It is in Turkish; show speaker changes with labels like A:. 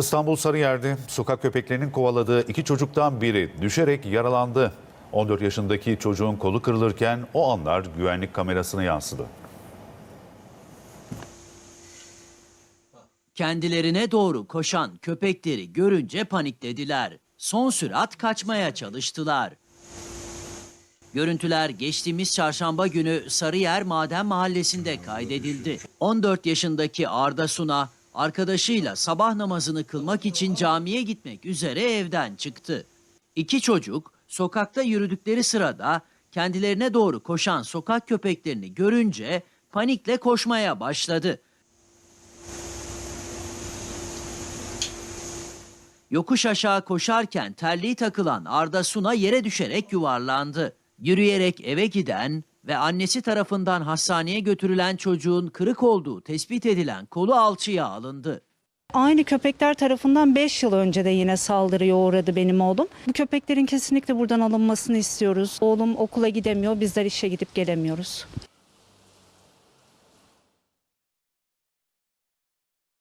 A: İstanbul Sarıyer'de sokak köpeklerinin kovaladığı iki çocuktan biri düşerek yaralandı. 14 yaşındaki çocuğun kolu kırılırken o anlar güvenlik kamerasına yansıdı.
B: Kendilerine doğru koşan köpekleri görünce paniklediler. Son sürat kaçmaya çalıştılar. Görüntüler geçtiğimiz çarşamba günü Sarıyer Maden Mahallesi'nde kaydedildi. 14 yaşındaki Arda Suna arkadaşıyla sabah namazını kılmak için camiye gitmek üzere evden çıktı. İki çocuk sokakta yürüdükleri sırada kendilerine doğru koşan sokak köpeklerini görünce panikle koşmaya başladı. Yokuş aşağı koşarken terliği takılan Arda Suna yere düşerek yuvarlandı. Yürüyerek eve giden ve annesi tarafından hastaneye götürülen çocuğun kırık olduğu tespit edilen kolu alçıya alındı.
C: Aynı köpekler tarafından 5 yıl önce de yine saldırıya uğradı benim oğlum. Bu köpeklerin kesinlikle buradan alınmasını istiyoruz. Oğlum okula gidemiyor, bizler işe gidip gelemiyoruz.